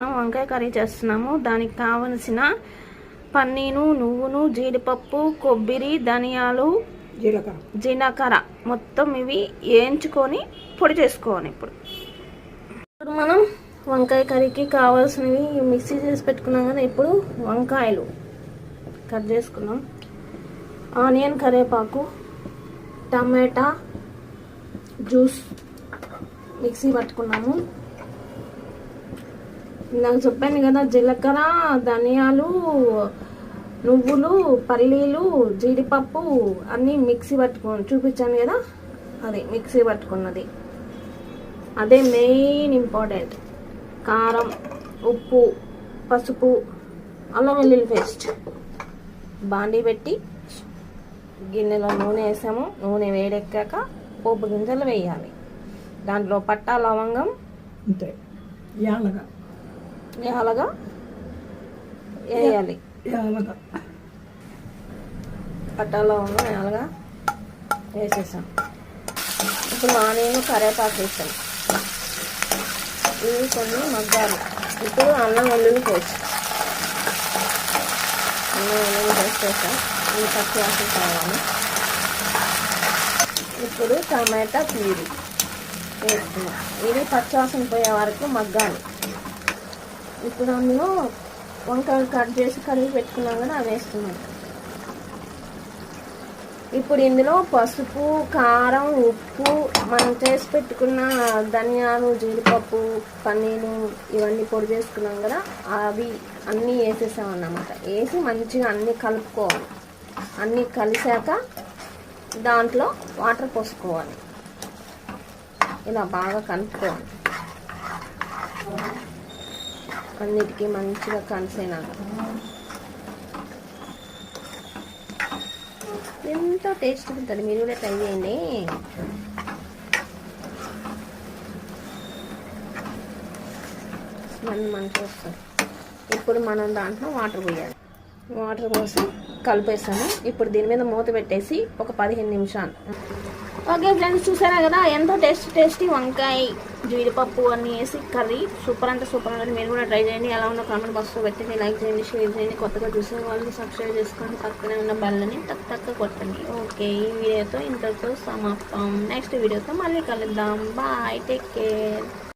వంకాయ కర్రీ చేస్తున్నాము. దానికి కావలసిన పన్నీను నువ్వును జీడిపప్పు కొబ్బరి ధనియాలు జీలకర్ర. జీలకర్ర. మొత్తం ఇవి వేయించుకొని పొడి చేసుకోవాలి ఇప్పుడు. ఇప్పుడు మనం వంకాయ కర్రీకి కావాల్సినవి మిక్సీ చేసి పెట్టుకున్నాం కదా ఇప్పుడు వంకాయలు కట్ చేసుకున్నాం. ఆనియన్ కరివేపాకు టమాటా జ్యూస్ మిక్సీ పట్టుకున్నాము. నాకు చెప్పాను కదా జీలకర్ర ధనియాలు నువ్వులు పల్లీలు జీడిపప్పు అన్నీ మిక్సీ పట్టుకొని చూపించాను కదా అది మిక్సీ పట్టుకున్నది. అదే మెయిన్ ఇంపార్టెంట్. కారం ఉప్పు పసుపు అల్లం వెల్లుల్లి పేస్ట్. బాండీ పెట్టి గిన్నెలో నూనె వేసాము. నూనె వేడెక్కాక పోపు గింజలు వేయాలి. దాంట్లో పట్టా లవంగం అంతే. యాలగా యాలగా వేయాలి యాలగా పట్టా లవంగం యాలగా వేసేసాం. ఇప్పుడు ఆనియన్ కరివేపాకు వేసాం. ఇవి కొన్ని మగ్గాలి. ఇప్పుడు అల్లం వెల్లుల్లి పేస్ట్. అల్లం వెల్లుల్లి పేస్ట్ వేసాం. ఇది పచ్చి వాసన కావాలి. ఇప్పుడు టమాటా ప్యూరీ వేస్తున్నాం. ఇది పచ్చి వాసన పోయే వరకు మగ్గాలి. ఇప్పుడు అందులో వంకాయలు కట్ చేసి కడిగి పెట్టుకున్నాం కదా అవి వేస్తున్నాం. ఇప్పుడు ఇందులో పసుపు కారం ఉప్పు మనం చేసి పెట్టుకున్న ధనియాలు జీడిపప్పు పన్నీరు ఇవన్నీ పొడి చేసుకున్నాం కదా అవి అన్నీ వేసేసామన్నమాట వేసి మంచిగా అన్నీ కలుపుకోవాలి. అన్నీ కలిసాక దాంట్లో వాటర్ పోసుకోవాలి. ఇలా బాగా కలుపుకోవాలి. అన్నిటికీ మంచిగా కలిసేనాక. ఎంతో టేస్ట్ ఉంటుంది మీరు కూడా ట్రై చేయండి. స్మెల్ మంచిగా వస్తుంది. ఇప్పుడు మనం దాంట్లో వాటర్ పోయాలి. వాటర్ కోసం కలిపేసాను. ఇప్పుడు దీని మీద మూత పెట్టేసి ఒక పదిహేను నిమిషాలు. ఓకే ఫ్రెండ్స్ చూసారా కదా? ఎంతో టేస్ట్ టేస్టీ వంకాయ జీడిపప్పు అన్నీ వేసి కర్రీ. సూపర్ అంటే సూపర్ అంటే మీరు కూడా ట్రై చేయండి. ఎలా ఉన్న కామెంట్ బాక్స్లో పెట్టండి. లైక్ చేయండి షేర్ చేయండి. కొత్తగా చూసే వాళ్ళని సబ్స్క్రైబ్ చేసుకోండి. పక్కనే ఉన్న బెల్లని తక్కువ తక్కువ కొట్టండి. ఓకే ఈ వీడియోతో ఇంతతో సమాప్తం. నెక్స్ట్ వీడియోతో మళ్ళీ కలుద్దాం. Bye take care